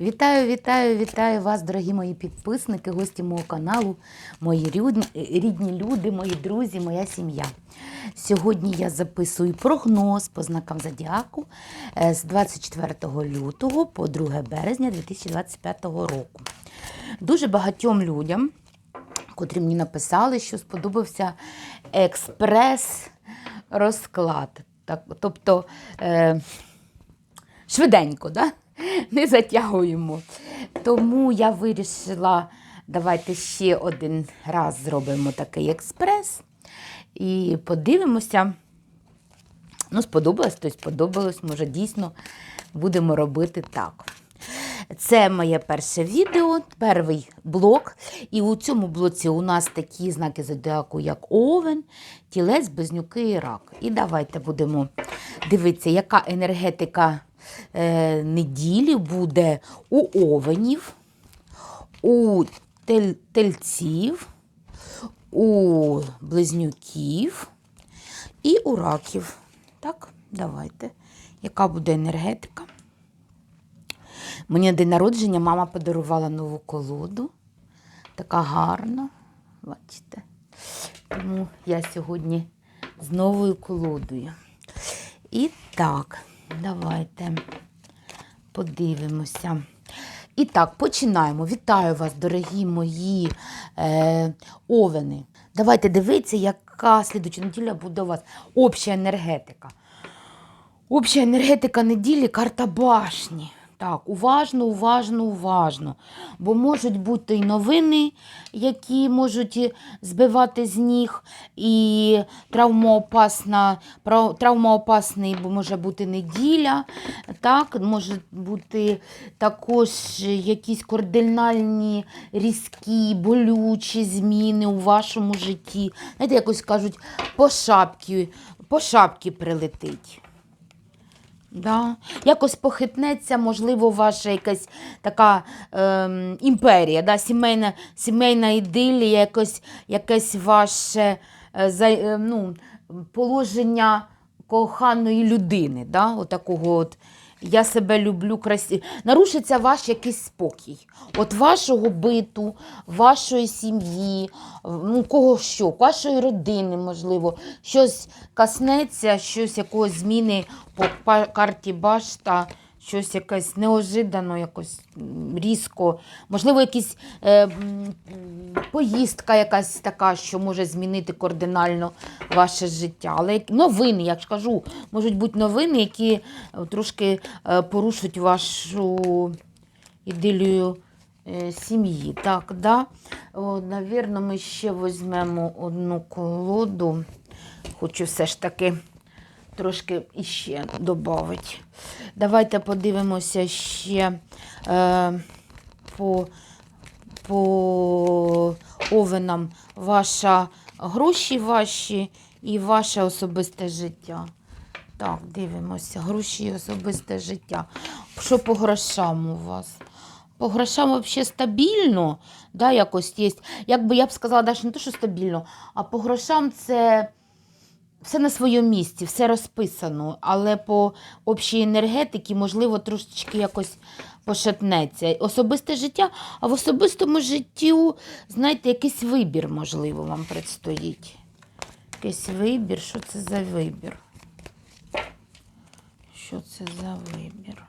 Вітаю, вітаю, вітаю вас, дорогі мої підписники, гості мого каналу, мої рідні, люди, мої друзі, моя сім'я. Сьогодні я записую прогноз по знакам зодіаку е, з 24 лютого по 2 березня 2025 року. Дуже багатьом людям, котрі мені написали, що сподобався експрес-розклад. Тобто е, швиденько, да? не затягуємо. Тому я вирішила, давайте ще один раз зробимо такий експрес і подивимося. Ну, сподобалось, то сподобалось, може, дійсно будемо робити так. Це моє перше відео, перший блок. І у цьому блоці у нас такі знаки зодіаку, як Овен, Тілець, Близнюки і Рак. І давайте будемо дивитися, яка енергетика неділі буде у овенів, у тель, тельців, у близнюків і у раків. Так, давайте. Яка буде енергетика? Мені день народження мама подарувала нову колоду. Така гарна. Бачите? Тому я сьогодні з новою колодою. І так, давайте подивимося. І так, починаємо. Вітаю вас, дорогі мої е, овени. Давайте дивитися, яка слідуча неділя буде у вас. Обща енергетика. Обща енергетика неділі карта башні. Так, уважно, уважно, уважно. Бо можуть бути і новини, які можуть збивати з ніг, і травмоопасна, травмоопасний, може бути неділя. Так, може бути також якісь кардинальні, різкі, болючі зміни у вашому житті. Знаєте, якось кажуть, по шапки, по шапки прилетить. Да. Якось похитнеться, можливо, ваша якась така ем, імперія, да? сімейна, сімейна ідилія, якось, якесь ваше е, за, е, ну, положення коханої людини. Да? Отакого от, я себе люблю красиво. Нарушиться ваш якийсь спокій. От вашого биту, вашої сім'ї, ну, кого що, вашої родини, можливо, щось коснеться, щось якогось зміни по карті башта, щось якесь неожиданно, якось різко. Можливо, якісь е, поїздка якась така, що може змінити кардинально ваше життя. Але новини, я ж кажу, можуть бути новини, які е, трошки е, порушать вашу ідилію е, сім'ї. Так, да? О, навірно, ми ще візьмемо одну колоду. Хочу все ж таки трошки іще додати. Давайте подивимося ще е, по, по овенам ваша гроші ваші і ваше особисте життя. Так, дивимося. Гроші і особисте життя. Що по грошам у вас? По грошам взагалі стабільно, да, якось є. Якби я б сказала, навіть не те, що стабільно, а по грошам це все на своєму місці, все розписано, але по общій енергетиці, можливо, трошечки якось пошатнеться. Особисте життя, а в особистому життю, знаєте, якийсь вибір, можливо, вам предстоїть. Якийсь вибір, що це за вибір? Що це за вибір?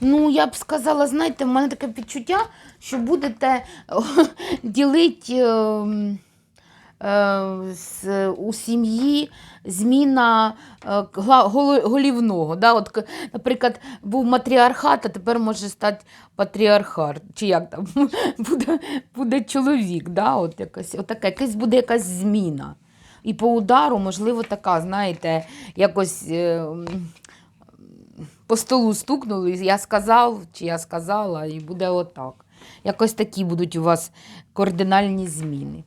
Ну, я б сказала, знаєте, в мене таке відчуття, що будете ділити е, е, у сім'ї зміна е, голівного. Да? От, наприклад, був матріархат, а тепер може стати патріархат. Чи як там буде, буде чоловік. Да? От якось, отаке, якась буде якась зміна. І по удару, можливо, така, знаєте, якось. е, по столу стукнули, я сказав, чи я сказала, і буде отак. Якось такі будуть у вас кардинальні зміни.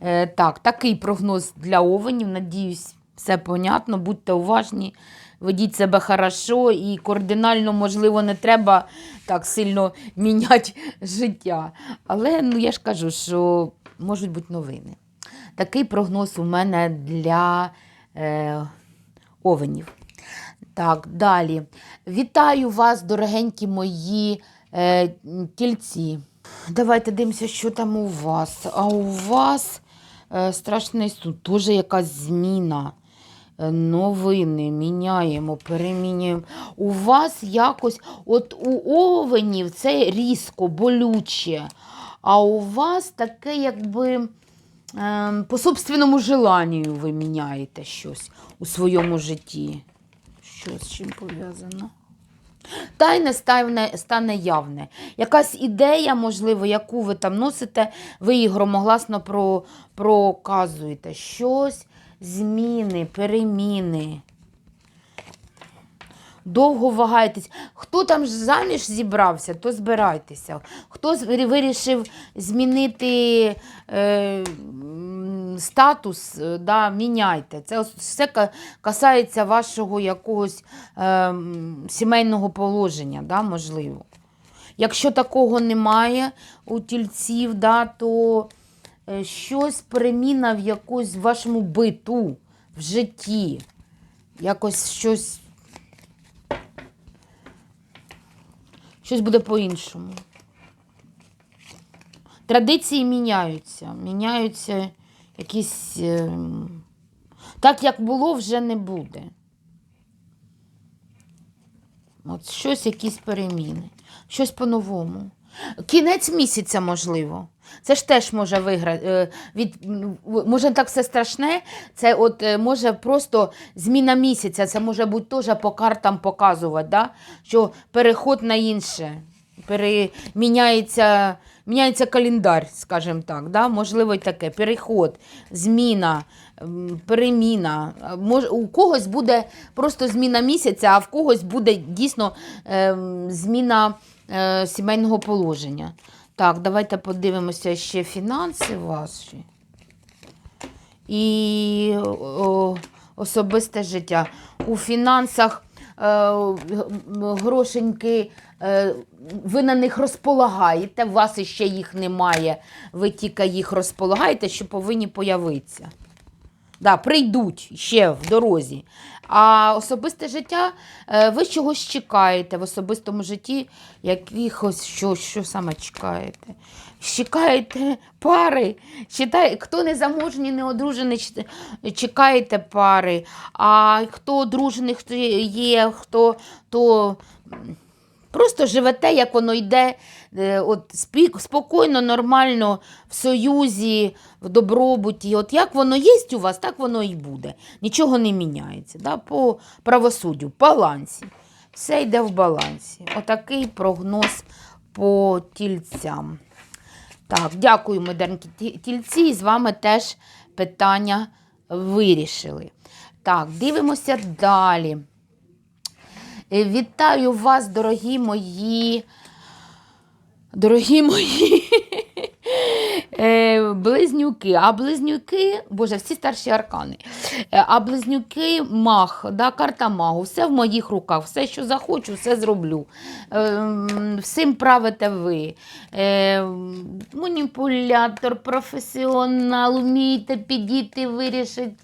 Е, так, такий прогноз для овенів. Надіюсь, все понятно. Будьте уважні, ведіть себе хорошо і кардинально, можливо, не треба так сильно міняти життя. Але ну, я ж кажу, що можуть бути новини. Такий прогноз у мене для е, овенів. Так, далі. Вітаю вас, дорогенькі мої е, тільці. Давайте дивимося, що там у вас. А у вас е, страшний суд, теж якась зміна. Е, Новини міняємо, перемінюємо. У вас якось, от у овенів це різко, болюче, а у вас таке, якби ем, по собственному желанню ви міняєте щось у своєму житті. Що з чим пов'язано? Тайне стане, стане явне. Якась ідея, можливо, яку ви там носите, ви її громогласно про, проказуєте. Щось, зміни, переміни. Довго вагаєтесь. Хто там заміж зібрався, то збирайтеся. Хто вирішив змінити е, статус, е, да, міняйте. Це все касається вашого якогось е, сімейного положення, да, можливо. Якщо такого немає у тільців, да, то е, щось переміна в якось в вашому биту, в житті. Якось щось. Щось буде по-іншому. Традиції міняються. Міняються якісь. ем, Так, як було, вже не буде. От щось, якісь переміни, щось по-новому. Кінець місяця, можливо. Це ж теж може виграти. Від, може, так все страшне. Це от е, може просто зміна місяця. Це може бути теж по картам показувати, да? що переход на інше. Переміняється міняється календар, скажімо так. Да? Можливо, таке. Переход, зміна, переміна. А Може, у когось буде просто зміна місяця, а в когось буде дійсно ем, зміна е, сімейного положення. Так, давайте подивимося ще фінанси ваші. І о, особисте життя. У фінансах е, грошеньки, е, ви на них розполагаєте, у вас іще їх немає, ви тільки їх розполагаєте, що повинні появитися. Да, прийдуть ще в дорозі. А особисте життя, е, ви чогось чекаєте в особистому житті, якихось, що, що саме чекаєте? Чекаєте пари, читає, хто не заможний, не одружений, чекаєте пари. А хто одружений, хто є, хто то просто живете, як воно йде, е, от спокійно, нормально, в союзі, в добробуті. От як воно є у вас, так воно і буде. Нічого не міняється. Да? По правосуддю, балансі. Все йде в балансі. Отакий прогноз по тільцям. Так, дякую, модернкі тільці. І з вами теж питання вирішили. Так, дивимося далі. Е, Вітаю вас, дорогі мої. Дорогі мої е, близнюки. А близнюки, боже, всі старші аркани. Е, А близнюки мах, да, карта магу, все в моїх руках, все, що захочу, все зроблю. Е, Всім правите ви. Е, Маніпулятор, професіонал, вмієте підійти, вирішити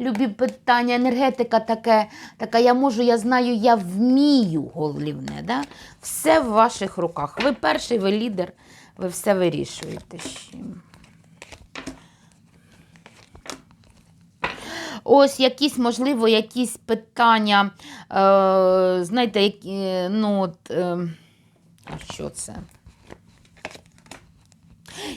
любі питання. Енергетика таке, така, я можу, я знаю, я вмію головне. Да? Все в ваших руках. Ви перший, ви лідер, ви все вирішуєте. чим. Ось якісь, можливо, якісь питання, е, знаєте, які, е, ну, от, е, а що це?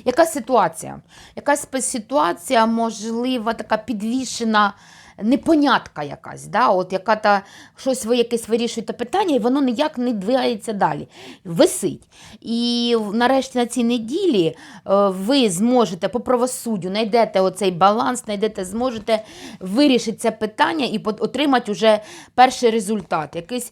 Яка ситуація? Якась ситуація, можлива, така підвішена, непонятка якась, да? От яка та щось ви якесь вирішуєте питання, і воно ніяк не двигається далі. Висить. І нарешті на цій неділі е, ви зможете по правосуддю знайдете оцей баланс, знайдете, зможете вирішити це питання і отримати вже перший результат. Якийсь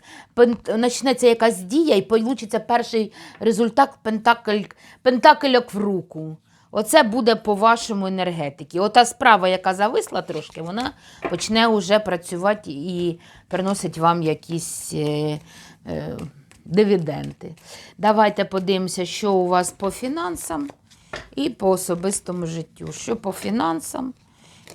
почнеться якась дія, і получиться перший результат пентакль, пентакельок в руку. Оце буде по вашому енергетиці. Ота справа, яка зависла трошки, вона почне вже працювати і приносить вам якісь е, е, дивіденди. Давайте подивимося, що у вас по фінансам і по особистому життю. Що по фінансам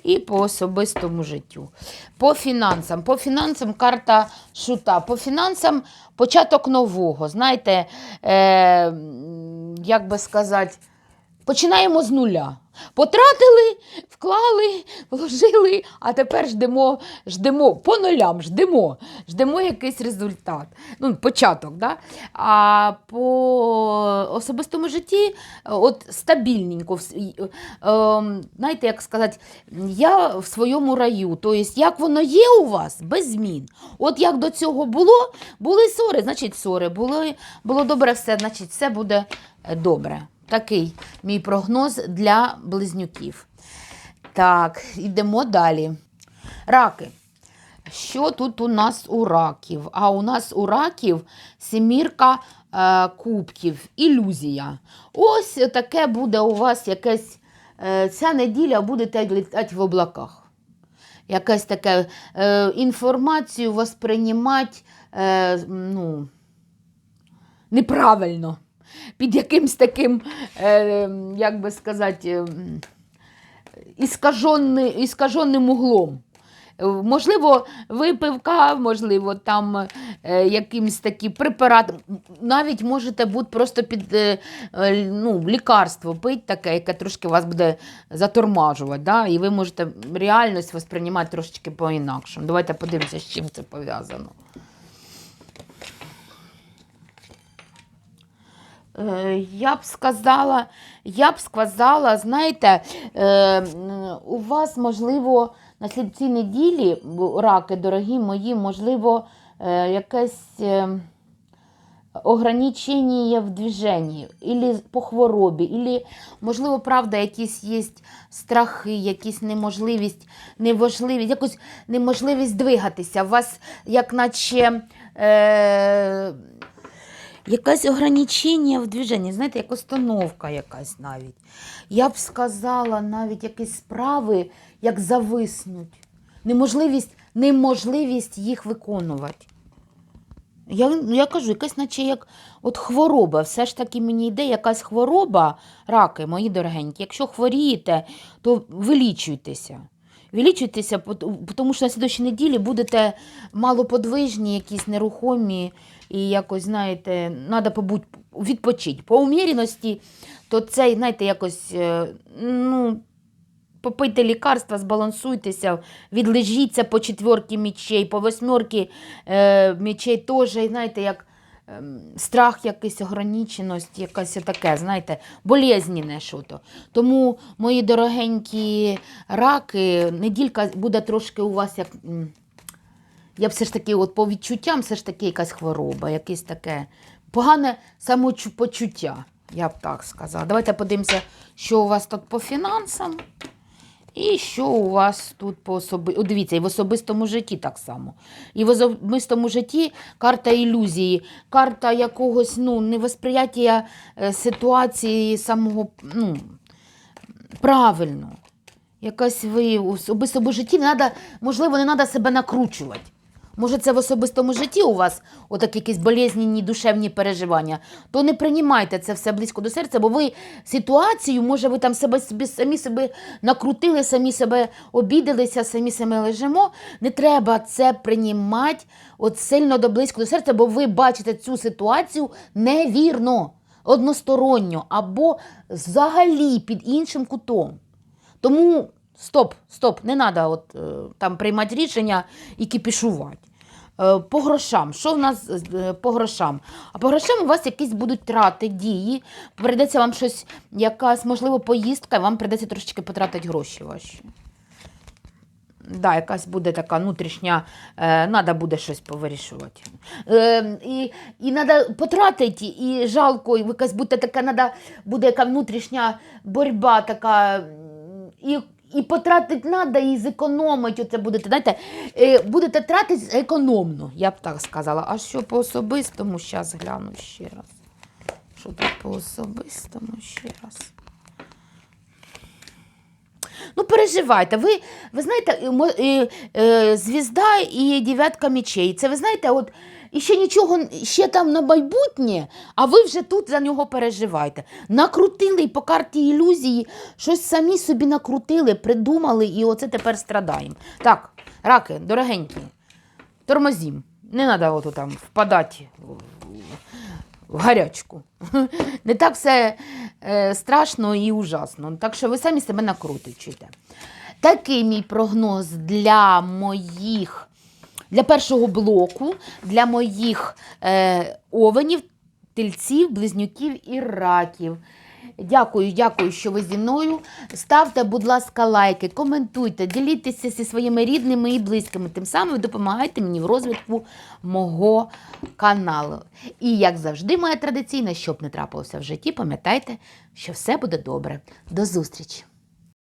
і по особистому життю. По фінансам. По фінансам карта шута. По фінансам початок нового. Знаєте, е, як би сказати, починаємо з нуля. Потратили, вклали, вложили, а тепер ждемо, ждемо по нулям, ждемо, ждемо якийсь результат. Ну, початок, да? А по особистому житті, от стабільненько, й- ем, знаєте, як сказати, я в своєму раю. Тобто, як воно є у вас, без змін. От як до цього було, були ссори, значить ссори. Були, було добре все, значить все буде е, добре. Такий мій прогноз для близнюків. Так, йдемо далі. Раки. Що тут у нас у раків? А у нас у раків семірка е, кубків, ілюзія. Ось таке буде у вас якесь. Е, ця неділя будете літати в облаках. Якась таке е, інформацію восприймати е, ну, неправильно. Під якимсь таким, е, як би сказати, е, іскаженни- углом. Е, Можливо, випивка, можливо, там е, якимсь такі препарат. М, Навіть можете бути просто під е, е, ну, лікарство пити таке, яке трошки вас буде затормажувати. Да? І ви можете реальність восприймати трошечки по-інакшому. Давайте подивимося, з чим це пов'язано. Я б сказала, я б сказала, знаєте, е, у вас, можливо, на слід- цій неділі, раки, дорогі мої, можливо, е, якесь е, ограничення в движенні, ілі по хворобі, ілі, можливо, правда, якісь є страхи, якісь неможливість, неважливість, якось неможливість двигатися. У вас, як наче. Е, Якесь ограничення в движенні, знаєте, як остановка якась навіть. Я б сказала, навіть якісь справи, як зависнуть. Неможливість, неможливість їх виконувати. Я, я кажу, якась наче як от хвороба. Все ж таки мені йде якась хвороба, раки, мої дорогенькі. Якщо хворієте, то вилічуйтеся. Вилічуйтеся, тому що на слідчій неділі будете малоподвижні, якісь нерухомі, і якось, знаєте, треба побудь відпочити. По уміряності, то це, знаєте, якось, е, ну, попийте лікарства, збалансуйтеся, відлежіться по четверки мічей, по восьмерки е, мічей теж, знаєте, як ем, страх, якийсь ограниченість, якась таке, знаєте, болезненне що-то. Тому, мої дорогенькі раки, неділька буде трошки у вас як. Я все ж таки, от по відчуттям, все ж таки якась хвороба, якесь таке погане самопочуття, я б так сказала. Давайте подивимося, що у вас тут по фінансам. І що у вас тут по особи... О, дивіться, і в особистому житті так само. І в особистому житті карта ілюзії, карта якогось ну, невосприяття е, ситуації самого ну, правильно. Якась ви в особистому житті не надо, можливо, не треба себе накручувати. Може, це в особистому житті у вас отак якісь болезненні душевні переживання, то не приймайте це все близько до серця, бо ви ситуацію, може, ви там себе собі самі себе накрутили, самі себе обідалися, самі себе лежимо. Не треба це приймати от сильно до близько до серця, бо ви бачите цю ситуацію невірно, односторонньо або взагалі під іншим кутом. Тому стоп, стоп, не треба от, е, там приймати рішення і кипішувати. Е, По грошам. Що в нас е, по грошам? А по грошам у вас якісь будуть трати, дії. Прийдеться вам щось, якась, можливо, поїздка, і вам прийдеться трошечки потратити гроші ваші. Да, якась буде така внутрішня, треба буде щось повирішувати. Е, і, і треба потратити, і жалко, і якась буде така, надо, буде яка внутрішня боротьба така. І, і потратити треба, і зекономити. Оце будете, знаєте, е, будете тратити економно, я б так сказала. А що по особистому, зараз гляну ще раз. Що тут по особистому ще раз. Ну, переживайте. Ви, ви знаєте, е, е, звізда і дев'ятка мечей. Це ви знаєте, от і ще нічого, ще там на майбутнє, а ви вже тут за нього переживаєте. Накрутили і по карті ілюзії, щось самі собі накрутили, придумали, і оце тепер страдаємо. Так, раки, дорогенькі, тормозім. Не треба там впадати в- в гарячку. Не так все е, страшно і ужасно. Так що ви самі себе накрутичуєте. Такий мій прогноз для моїх, для першого блоку, для моїх е, овенів, тельців, близнюків і раків. Дякую, дякую, що ви зі мною. Ставте, будь ласка, лайки, коментуйте, діліться зі своїми рідними і близькими. Тим самим ви допомагаєте мені в розвитку мого каналу. І як завжди, моя традиційна, щоб не трапилося в житті, пам'ятайте, що все буде добре. До зустрічі!